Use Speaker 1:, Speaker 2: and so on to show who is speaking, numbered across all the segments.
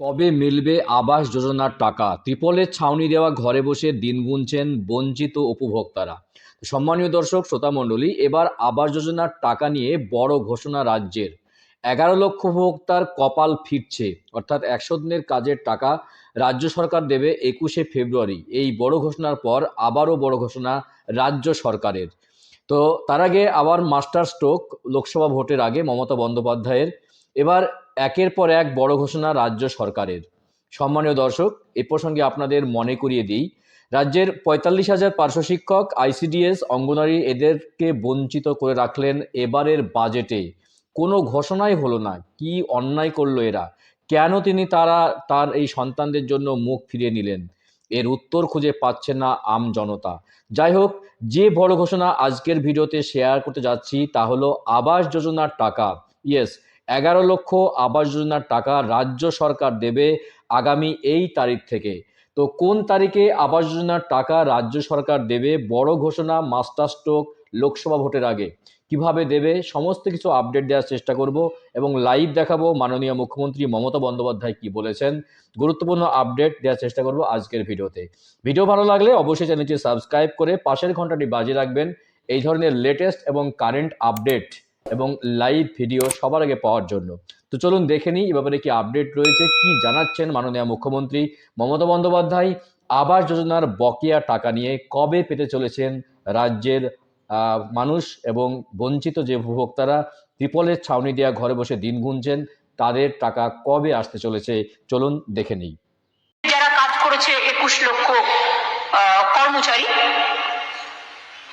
Speaker 1: কবে মিলবে আবাস যোজনার টাকা? ত্রিপলের ছাউনি দেওয়া ঘরে বসে দিন গুনছেন বঞ্চিত উপভোক্তারা। সম্মানীয় দর্শক শ্রোতামণ্ডলী এবার আবাস যোজনার টাকা নিয়ে বড় ঘোষণা রাজ্যের। এগারো লক্ষ উপভোক্তার কপাল ফিরছে, অর্থাৎ একশো দিনের কাজের টাকা রাজ্য সরকার দেবে একুশে ফেব্রুয়ারি। এই বড় ঘোষণার পর আবারও বড় ঘোষণা রাজ্য সরকারের। তো তার আগে আবার মাস্টার স্ট্রোক, লোকসভা ভোটের আগে মমতা বন্দ্যোপাধ্যায়ের। এবার একের পর এক বড় ঘোষণা রাজ্য সরকারের। সম্মানীয় দর্শক, এ প্রসঙ্গে আপনাদের মনে করিয়ে দিই, রাজ্যের পঁয়তাল্লিশ হাজার পার্শ্ব শিক্ষক আইসিডিএস অঙ্গনারী এদেরকে বঞ্চিত করে রাখলেন এবারের বাজেটে। কোনো ঘোষণাই হলো না, কি অন্যায় করল এরা? কেন তিনি তারা, তার এই সন্তানদের জন্য মুখ ফিরিয়ে নিলেন? এর উত্তর খুঁজে পাচ্ছে না আম জনতা। যাই হোক, যে বড় ঘোষণা আজকের ভিডিওতে শেয়ার করতে যাচ্ছি তা হলো আবাস যোজনার টাকা। ইয়েস এগারো লক্ষ আবাস যোজনার টাকা রাজ্য সরকার দেবে আগামী এই তারিখ থেকে। তো কোন তারিখে আবাস যোজনার টাকা রাজ্য সরকার দেবে বড় ঘোষণা মাস্টার স্ট্রোক লোকসভা ভোটের আগে। কীভাবে দেবে সমস্ত কিছু আপডেট দেওয়ার চেষ্টা করব এবং লাইভ দেখাবো মাননীয় মুখ্যমন্ত্রী মমতা বন্দ্যোপাধ্যায় কি বলেছেন। গুরুত্বপূর্ণ আপডেট দেওয়ার চেষ্টা করব আজকের ভিডিওতে। ভিডিও ভালো লাগলে অবশ্যই চ্যানেলটি সাবস্ক্রাইব করে পাশের ঘন্টাটি বাজিয়ে রাখবেন। এই ধরনের লেটেস্ট এবং কারেন্ট আপডেট এবং লাইভ ভিডিও সবার আগে পাওয়ার জন্য। তো চলুন দেখে নিই, এ ব্যাপারে কি আপডেট রয়েছে, কি জানাচ্ছেন মাননীয় মুখ্যমন্ত্রী মমতা বন্দ্যোপাধ্যায়? আবাস যোজনার বকেয়া টাকা নিয়ে কবে পেতে চলেছেন রাজ্যের মানুষ এবং বঞ্চিত যে উপভোক্তারা? ত্রিপলের ছাউনি দেওয়া ঘরে বসে দিন গুনছেন, তাদের টাকা কবে আসতে চলেছে? চলুন দেখে নিই।
Speaker 2: যারা কাজ করেছে একুশ লক্ষ কর্মচারী,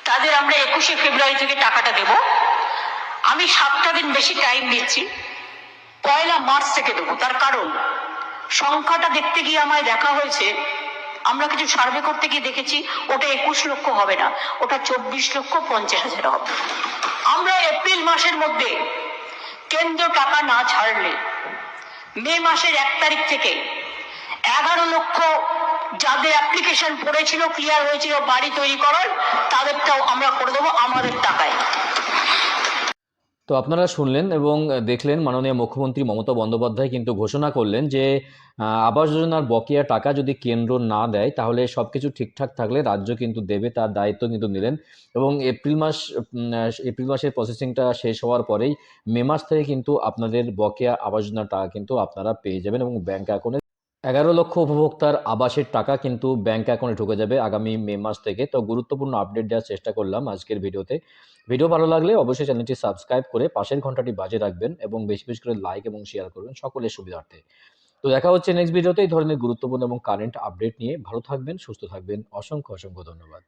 Speaker 2: তাদের আমরা একুশে ফেব্রুয়ারি থেকে টাকাটা দেব। আমি সাতটা দিন বেশি টাইম দিচ্ছি। পয়লা মার্চ থেকে দেবো, তার কারণ সংখ্যাটা দেখতে গিয়ে আমায় দেখা হয়েছে। আমরা কিছু সার্ভে করতে গিয়ে দেখেছি, ওটা একুশ লক্ষ হবে না, ওটা চব্বিশ লক্ষ পঞ্চাশ হাজার হবে। আমরা এপ্রিল মাসের মধ্যে কেন্দ্র টাকা না ছাড়লে, মে মাসের এক তারিখ থেকে এগারো লক্ষ যাদের অ্যাপ্লিকেশন পড়েছিল ক্লিয়ার হয়েছিল, বাড়ি তৈরি করার, তাদেরটাও আমরা করে দেবো আমাদের টাকায়।
Speaker 1: তো আপনারা শুনলেন এবং দেখলেন মাননীয় মুখ্যমন্ত্রী মমতা বন্দ্যোপাধ্যায় কিন্তু ঘোষণা করলেন যে আবাস যোজনার বকেয়া টাকা যদি কেন্দ্র না দেয়, তাহলে সব কিছু ঠিকঠাক থাকলে রাজ্য কিন্তু দেবে তার দায়িত্ব কিন্তু নিলেন এবং এপ্রিল মাস এপ্রিল মাসের প্রসেসিংটা শেষ হওয়ার পরেই মে মাস থেকে কিন্তু আপনাদের বকেয়া আবাস যোজনার টাকা কিন্তু আপনারা পেয়ে যাবেন এবং ব্যাংক অ্যাকাউন্টে এগারো লক্ষ উপভোক্তার আবাসের টাকা কিন্তু ব্যাংক অ্যাকাউন্টে ঢুকে যাবে আগামী মে মাস থেকে। তো গুরুত্বপূর্ণ আপডেট দেওয়ার চেষ্টা করলাম আজকের ভিডিওতে। ভিডিও ভালো লাগলে অবশ্যই চ্যানেলটি সাবস্ক্রাইব করে পাশের ঘন্টাটি বাজে রাখবেন এবং বেশি বেশি করে লাইক এবং শেয়ার করবেন সকলের সুবিধার্থে। তো দেখা হচ্ছে নেক্সট ভিডিওতে এই ধরনের গুরুত্বপূর্ণ এবং কারেন্ট আপডেট নিয়ে ভালো থাকবেন, সুস্থ থাকবেন। অসংখ্য অসংখ্য ধন্যবাদ।